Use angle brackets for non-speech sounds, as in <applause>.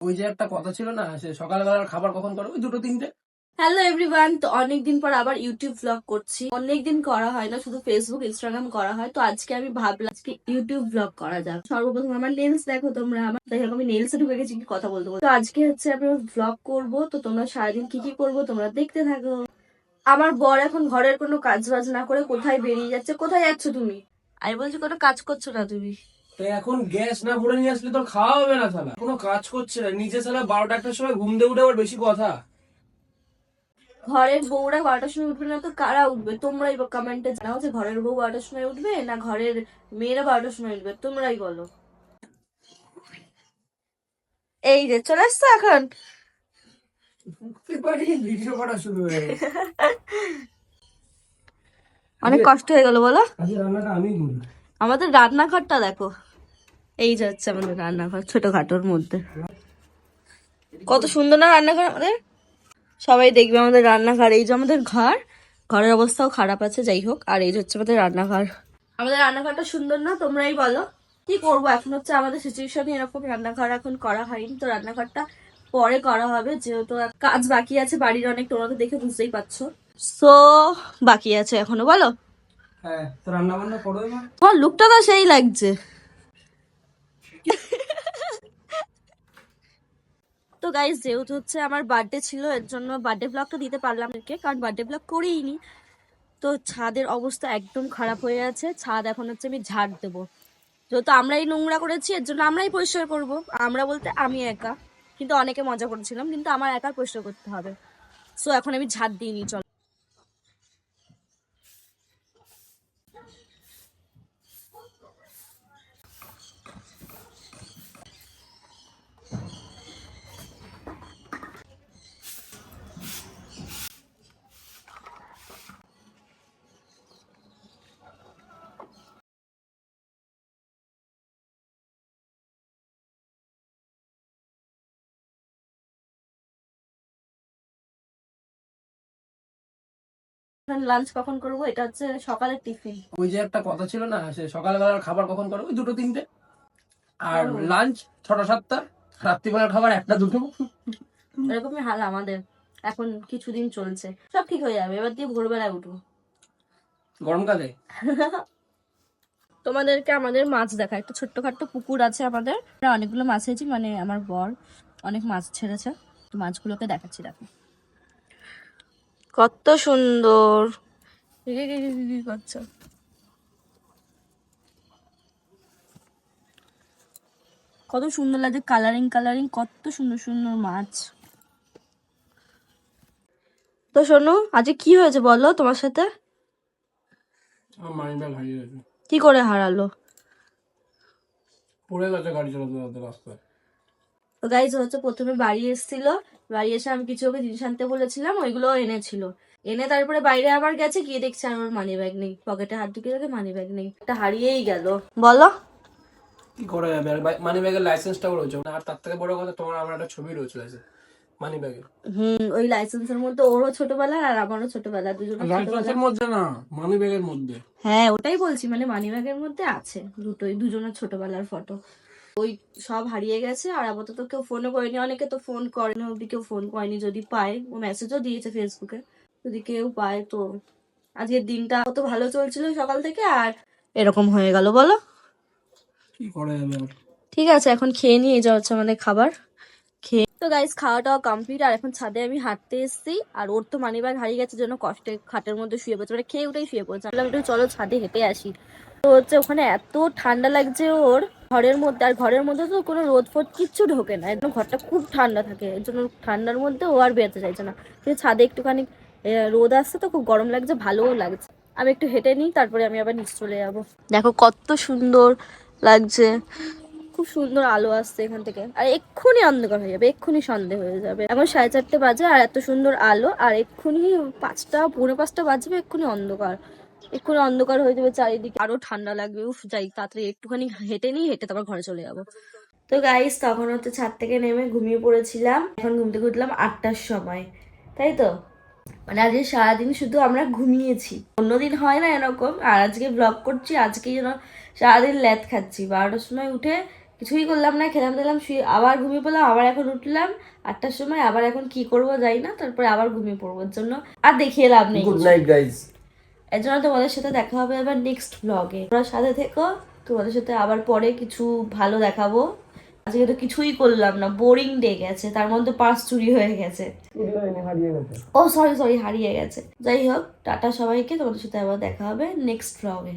ওই যে একটা কথা ছিল না সে সকালবেলার খাবার কখন করো? ওই দুটো তিনটে। হ্যালো এভরিওয়ান তো অনেকদিন পর আবার ইউটিউব ব্লগ করছি। অনেকদিন করা হয় না শুধু ফেসবুক ইনস্টাগ্রাম করা হয়। তো আজকে আমি ভাবলাম আজকে ইউটিউব ব্লগ করা যাক। সর্বপ্রথম আমার নেলস দেখো তোমরা। আমার হোক আমি নেলসে ঢুকে গেছি কি কথা বলতে বলতে তো আজকে হচ্ছে আমি ব্লগ করব। তো তোমরা সারাদিন কি কি করব তোমরা দেখতে থাকো। আমার বর এখন ঘরের কোনো কাজ বাজ না করে কোথায় বেরিয়ে যাচ্ছে কোথায় যাচ্ছ তুমি? আমি বলছি কোনো কাজ করছ না তুমি? তো এখন গ্যাস না ভরে নিয়ে আসলে তোর খাওয়া হবে না শালা। কোনো কাজ করছে না। নিজে শালা বারোটা একটার সময় ঘুম দিয়ে উঠে আবার বেশি কথা। ঘরের বউরা বারোটার সময় উঠবে না তো কারা উঠবে? তোমরাই কমেন্টে জানাও যে ঘরের বউ বারোটার সময় উঠবে না ঘরের মেয়েরা বারোটার সময় উঠবে। তোমরাই বলো। এই যে চলে আসছো এখন? ভিডিও করা শুরু হয়ে অনেক কষ্ট হয়ে গেল বলো। আমাদের রান্নাঘরটা দেখো। এই যে হচ্ছে আমাদের রান্নাঘর ছোটখাটোর মধ্যে। কত সুন্দর না রান্নাঘর আমাদের? সবাই দেখবে আমাদের রান্নাঘর। এই যে আমাদের ঘর ঘরের অবস্থাও খারাপ আছে যাই হোক। আর এই যে হচ্ছে আমাদের রান্নাঘর। আমাদের রান্নাঘরটা সুন্দর না? তোমরাই বলো। কি করব? এখন হচ্ছে আমাদের সিচুয়েশনে এরকম। রান্নাঘর এখন করা হয়নি। তো রান্নাঘরটা পরে করা হবে। যেহেতু কাজ বাকি আছে বাড়ির অনেক তোমরা তো দেখে বুঝতেই পারছ। সো বাকি আছে এখনও বলো। হ্যাঁ তো রান্না বান্না করো লুকটা তো সেই লাগছে। <laughs> তো গাইজ যেহেতু হচ্ছে আমার বার্থডে ছিল, এর জন্য বার্থডে ব্লগটা দিতে পারলাম না কারণ বার্থডে ব্লগ করেই নি তো ছাদের অবস্থা একদম খারাপ হয়ে আছে। ছাদ এখন হচ্ছে আমি ঝাড় দেবো। যেহেতু আমরাই নোংরা করেছি, এর জন্য আমরাই পরিষ্কার করব। আমরা বলতে আমি একা, কিন্তু অনেকে মজা করেছিলাম, কিন্তু আমার একা পরিষ্কার করতে হবে। সো এখন আমি ঝাড় দিইনি, চল। লাঞ্চ কখন করব? এটা হচ্ছে সকালের টিফিন ওই যে একটা কথা ছিল না সে সকালবেলার খাবার কখন করো ওই দুটো তিনটে। আর লাঞ্চ ছটা সাতটা। রাত্রিবেলার খাবার একটা দুটো। এরকমই হাল আমাদের। এখন কিছুদিন চলছে। সব ঠিক হয়ে যাবে। এবার দিয়ে ভোরবেলায় উঠবো। গরমকালে তোমাদেরকে আমাদের মাছ দেখা। একটা ছোট্টখাট্ট পুকুর আছে আমাদের। অনেকগুলো মাছ হয়েছি মানে আমার বর অনেক মাছ ছেড়েছে। তো মাছগুলোকে দেখাচ্ছি দেখো। কত সুন্দর। করছ কত সুন্দর লাগে কালারিং কালারিং কত সুন্দর সুন্দর মাছ। তো শোনো আজকে কি হয়েছে বলো তোমার সাথে? আমার ব্যাগ হারিয়ে গেছে। কি করে হারালো? পড়ে গেছে গাড়ি চালাতে চালাতে রাস্তায়। তো গাইজ হচ্ছে প্রথমে বাড়ি এসেছিল। বাড়ি এসে আমি কিছু ওকে জিনিস আনতে বলেছিলাম ওইগুলো এনেছিল। এনে তারপরে বাইরে আবার গেছে গিয়ে দেখছে আমার মানি ব্যাগ নেই। পকেটে হাত ঢুকে দেখে মানি ব্যাগ নেই। একটা হারিয়েই গেল। বলো। কি করা যাবে? আর মানি ব্যাগের লাইসেন্সটাও রয়েছে। আর তার থেকে বড় কথা তোমার আমার একটা ছবি রয়েছে মানি ব্যাগের হুম ওই লাইসেন্সের মধ্যে ওরও ছোটবেলার আর আমারও ছোটবেলা দুজনের লাইসেন্সের মধ্যে না মানি ব্যাগের মধ্যে। হ্যাঁ ওটাই বলছি মানে মানি ব্যাগের মধ্যে আছে দুটোই দুজনের ছোটবেলার ফটো ওই সব হারিয়ে গেছে আর আপাতত কেউ ফোনও করেনি। অনেকে তো ফোন করে না কেউ ফোন করেনি যদি পায় ও মেসেজও দিয়েছে ফেসবুকে যদি কেউ পায় তো আজকের দিনটা কত ভালো চলছিল সকাল থেকে আর এরকম হয়ে গেল বলো। কি করা যাবে? ঠিক আছে এখন খেয়ে নিয়ে যাওয়া হচ্ছে আমাদের খাবার। তো গাইস খাওয়া টাওয়া কমপ্লিট আর এখন ছাদে আমি হাঁটতে এসেছি, আর ওর তো মানি ব্যাগ হারিয়ে গেছে জন্য কষ্টে খাটের মধ্যে শুয়ে পড়ছে মানে খেয়ে উঠেই শুয়ে পড়ছে। আমি একটু চলো ছাদে হেঁটে আসি। তো হচ্ছে ওখানে এত ঠান্ডা লাগছে ওর, ঘরের মধ্যে, আর ঘরের মধ্যে তো কোনো রোদ ফোদ কিচ্ছু ঢোকে না, একদম ঘরটা খুব ঠান্ডা থাকে, এর জন্য ঠান্ডার মধ্যে ও আর বেরোতে চাইছে না। কিন্তু ছাদে একটুখানি রোদ আসছে তো খুব গরম লাগছে, ভালোও লাগছে। আমি একটু হেঁটে নিই, তারপরে আমি আবার নিচে চলে যাব। দেখো কত সুন্দর লাগছে। খুব সুন্দর আলো আসছে এখান থেকে। আর এক্ষুনি অন্ধকার হয়ে যাবে, এক্ষুনি সন্ধে হয়ে যাবে। এখন সাড়ে চারটে বাজে আর এত সুন্দর আলো, আর এক্ষুনি পাঁচটা, পৌনে পাঁচটা বাজবে, এক্ষুনি অন্ধকার। এক্ষুনি অন্ধকার হয়ে যাবে চারিদিকে। আরও ঠান্ডা লাগবে, উফ, যাই, তাড়াতাড়ি একটুখানি হেঁটে নিই, হেঁটে তারপর ঘরে চলে যাব। তো গাইস তখন হচ্ছে ছাদ থেকে নেমে ঘুমিয়ে পড়েছিলাম। এখন ঘুম থেকে উঠলাম আটটার সময়, তাই তো? মানে আজকে সারাদিন শুধু আমরা ঘুমিয়েছি। অন্যদিন হয় না এরকম, আর আজকে ব্লগ করছি আজকে যেন সারাদিন ল্যাদ খাচ্ছি। বারোটার সময় উঠে কিছুই করলাম না খেলাম দিলাম শুয়ে আবার ঘুমিয়ে পড়লাম আবার এখন উঠলাম আটটার সময় আবার এখন কি করব যাই না তারপরে আবার ঘুমিয়ে পড়ব ওর জন্য আর দেখিয়ে লাভ নেই গুড নাইট গাইজ এর জন্য তোমাদের সাথে দেখা হবে আবার নেক্সট ব্লগে তোমরা সাথে থেকো তোমাদের সাথে আবার পরে কিছু ভালো দেখাবো। আজকে তো কিছুই করলাম না বোরিং ডে গেছে তার মধ্যে পার্স চুরি হয়ে গেছে। ও সরি সরি হারিয়ে গেছে। যাই হোক টাটা সবাইকে তোমাদের সাথে আবার দেখা হবে নেক্সট ব্লগে